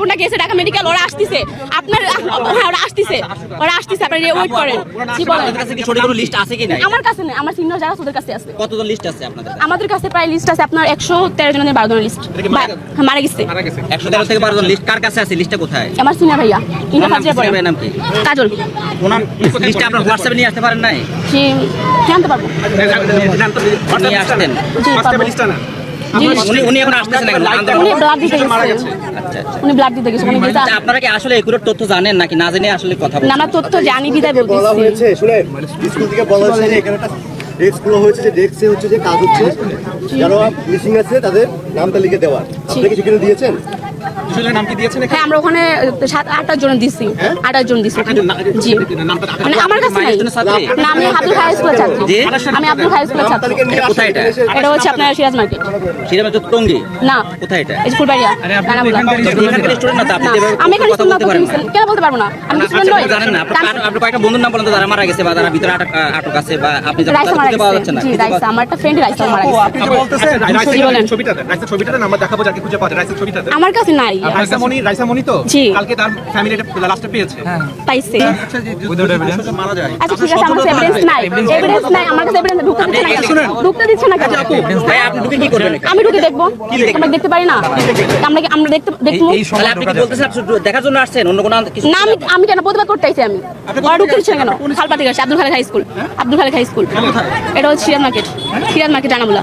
বোনটা গেছে ঢাকা মেডিকেল ওরা আসতেছে। আপনার হ্যাঁ ওরা আসতেছে। ওরা আসতেছে আপনারা ওয়েট করেন। জি বলেন। আপনাদের কাছে কি ছোট কোনো লিস্ট আছে কি নাই? আমার কাছে নেই আমার সিনিয়র যারা ওদের কাছে আছে। কতজন লিস্ট আছে আপনাদের আমাদের কাছে প্রায় লিস্ট আছে আপনার একশো তেরো জনের বারো জনের লিস্ট মারা গেছে? একশো তেরো থেকে বারো জন লিস্ট কার কাছে আছে? লিস্টটা কোথায়? আমার সিনিয়র ভাইয়া। ইন্টার ওনার নাম কি? ফাজিয়া পড়ে ভাইয়ের নাম কি? কাজল। ওনার লিস্টটা আপনার হোয়াটসঅ্যাপে নিয়ে আসতে পারেন নাই? জানতে পারব। নিয়ে আসতেন। জি পারব। জি উনি উনি এখন আসতেছেন এখন উনি ব্লাড দিতে গেছে। আচ্ছা আচ্ছা উনি ব্লাড দিতে গেছে। উনি যেটা আচ্ছা, আপনারা কি আসলে একুরেট তথ্য জানেন নাকি? না জেনে আসলে কথা না তথ্য জানি বিদায় বলা হয়েছে শুনে স্কুল থেকে বলা হয়েছে যে এখানে একটা ডেস্কগুলো হয়েছে যে ডেস্কে হচ্ছে যে কাজ হচ্ছে যারা মিসিং আছে তাদের নাম তালিকা দেওয়া আপনি কি সেখানে দিয়েছেন? হ্যাঁ আমরা ওখানে সাত আট জন দিছি। আট জন দিছি জি। মানে আমার কাছে নাই। না আমি আব্দুল হাই স্কুলের ছাত্রী। আমি আব্দুল হাই স্কুলের ছাত্র। এটা কোথায় এটা? এটা হচ্ছে আপনার সিরাজ মার্কেট। টঙ্গি? না। কোথায় এটা? এই ফুলবাড়িয়া আমি এখানে কেন বলতে পারব না? আমি নই। আপনি জানেন না আপনি কয়েকটা বন্ধুর নাম বলেন তো যারা মারা গেছে বা যারা ভিতরে আটক আটক আছে বা আপনি রাইসা মারা খুঁজে পাওয়া যাচ্ছে গেছে না জি খুঁজে পাওয়া- রাইসা আমার একটা ফ্রেন্ড রাইসা মারা গেছে। আপনি বলতেছেন জি, বলেন। ছবিটাতে রাইসের ছবিটাতে নাম্বার দেখাবো যাকে খুঁজে পাওয়া যায় রাইসের আমার কাছে নাই রাইসা মনি তো? কালকে তার ফ্যামিলি লাস্টে পেয়েছে। পাইছে। হচ্ছে যে যদি মারা যায়। আচ্ছা ঠিক আছে আমার কাছে এভিডেন্স নাই। এভিডেন্স নাই। আমার কাছে এভিডেন্স ঢুকতে দিচ্ছে না ঢুকতে দিচ্ছে না কেন? ভাই আপনি ঢুকে কি করবেন আমি ঢুকে দেখব। আমরা দেখতে পারি না। আমরা কি আমরা দেখতে দেখব? তাহলে আপনি কি বলতেছেন আপনি দেখার জন্য আসছেন? অন্য কোনো কিছু না আমি আমি কেন প্রতিবাদ করতে আইছি আমি? ওরা ঢুকতে দিচ্ছে না কেন? খালপাতি গেছে Abdul Khalek high school Abdul Khalek high school এটা হচ্ছে সিরাজ মার্কেট সিরাজ মার্কেট রানাবুলা।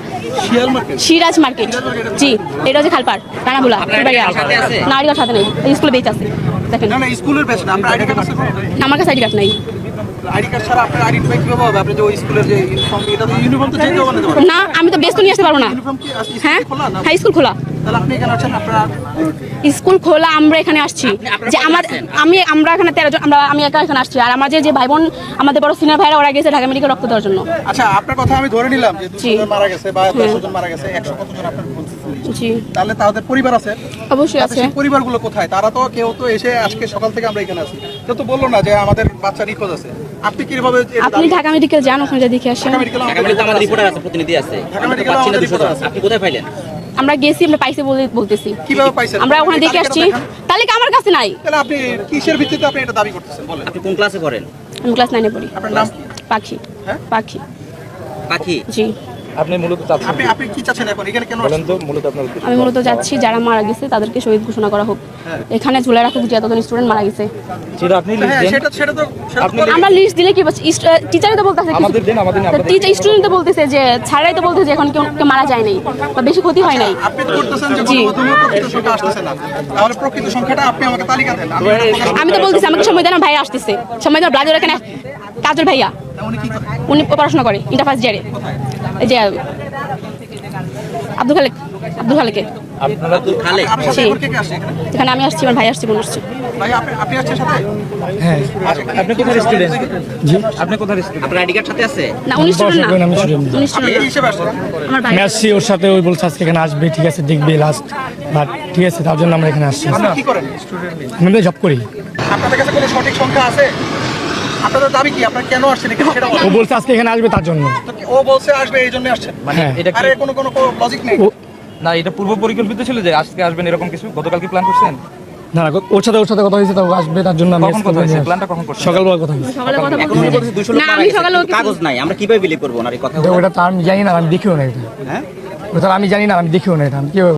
সিরাজ মার্কেট জি এটা হচ্ছে খালপার রানাবুলা। ফুলবাড়িয়া সাথে নেই। স্কুলে বেচ আছে। দেখেন। না না স্কুলের বেচ না। আমরা আইডি কার্ড আছে আমার কাছে আইডি কার্ড নাই। আইডি কার্ড ছাড়া আপনার আইডি কীভাবে হবে? আপনি যে ওই স্কুলের যে ইউনিফর্ম এটা তো ইউনিফর্ম তো চেঞ্জ হবে না না আমি তো বেস্ট নিয়ে আসতে পারব না। হ্যাঁ? হাই হ্যাঁ স্কুল খোলা। স্কুল খোলা আমরা এখানে আসছি। যে আমার আমি আমরা এখানে তেরো জন আমরা আমি একা এখানে আসছি। আর আমাদের যে ভাই বোন আমাদের বড় সিনিয়র ভাইরা ওরা গেছে ঢাকা মেডিকেল রক্ত দেওয়ার জন্য। আচ্ছা আপনার কথা আমি ধরে নিলাম যে দুশো জন মারা গেছে বা জন মারা গেছে একশো কতজন আপনার জি। তাহলে তাদের পরিবার আছে? অবশ্যই আছে। পরিবারগুলো কোথায়? তারা তো কেউ তো এসে আজকে সকাল থেকে আমরা এখানে আছি। কেউ তো বলল না যে আমাদের বাচ্চা নিখোঁজ আছে। আপনি কীভাবে আপনি ঢাকা মেডিকেল যান ওখানে যা দেখে আসেন। ঢাকা মেডিকেল আমাদের রিপোর্টার আছে। প্রতিনিধি আছে। ঢাকা মেডিকেলে। আপনি কোথায় পাইলেন? আমরা গেছি আমরা পাইছি বলে বলতেছি। কীভাবে পাইছেন? আমরা ওখানে দেখে আসছি। তাহলে কি আমার কাছে নাই। তাহলে আপনি কিসের ভিত্তিতে আপনি এটা দাবি করতেছেন? বলেন। আপনি কোন ক্লাসে পড়েন? আমি ক্লাস 9 এ পড়ি। আপনার নাম পাখি। হ্যাঁ? পাখি। পাখি? জি। আপনি মূলত চাচ্ছেন আপনি আপনি কি চাচ্ছেন এখন? এখানে কেন বলেন তো মূলত আপনার আমি মূলত যাচ্ছি যারা মারা গেছে তাদেরকে শহীদ ঘোষণা করা হোক। হ্যাঁ। এখানে ঝুলে রাখুক যে এতজন স্টুডেন্ট মারা গেছে। সেটা আপনি লিখে হ্যাঁ দেন। সেটা সেটা তো আপনি আমরা লিস্ট দিলে কি টিচারই তো বলতেছে আমাদের দিন, আমাদের টিচার স্টুডেন্ট তো বলতেছে যে ছাড়াই তো বলতেছে যে এখন কেউ কেউ মারা যায় নাই বা বেশি ক্ষতি হয় নাই। আপনি তো করতেছেন যে। গণমাধ্যমে প্রকৃত সংখ্যা আসতেছে না। তাহলে প্রকৃত সংখ্যাটা আপনি আমাকে তালিকা দেন। আমি তো বলতেছি আমাকে সময় দেন ভাই আসতেছে। সময় দেন ব্লাজের এখানে কাজল ভাইয়া। উনি কি পড়াশোনা করে ইন্টার ফার্স্ট ইয়ারে এই যে আব্দুল খালেক আব্দুল খালেকে। এখানে? আমি আসছি আমার ভাই আসছি বোন আসছে। ভাই আপনি আপনি আসছেন সাথে? আপনি কোথায় স্টুডেন্ট জি। আপনি কোথায় স্টুডেন্ট আপনার আইডি কার্ড সাথে আছে? না উনি স্টুডেন্ট না। আমি student না। উনি আপনি স্টুডেন্ট কি হিসেবে আসছেন? আমার ভাই আমি আসছি ওর সাথে ওই বলছে আজকে এখানে আসবে ঠিক আছে দেখবে লাস্ট বাট ঠিক আছে তার জন্য আমরা এখানে আসছি। জব করি। আপনাদের কাছে কোনো সঠিক সংখ্যা আছে? আপনাদের দাবি কি? আপনারা কেন আসছেন এখানে? সেটা ও বলছে আজকে এখানে আসবে তার জন্য। ও বলছে আসবে এই জন্য আসছেন? হ্যাঁ। এটা আরে কোনো কোনো লজিক নেই। না এটা পূর্ব পরিকল্পিত ছিল যে আজকে আসবেন এরকম কিছু? গতকাল কি প্ল্যান করছেন? না না ওর সাথে ওর সাথে কথা হয়েছে তো আসবে তার জন্য আমি কখন কথা হয়েছে? প্ল্যানটা কখন করছেন? সকালবেলা কথা হয়েছে। সকালে কথা এখন উনি বলতেছি বলছে দুশো লোক আমি সকালে কাগজ নাই। আমরা কীভাবে বিলি করব না এই কথা ওটা তো আমি জানি না আমি দেখিও না এটা। হ্যাঁ? ওটা আমি জানি না আমি দেখিও না এটা। আমি কীভাবে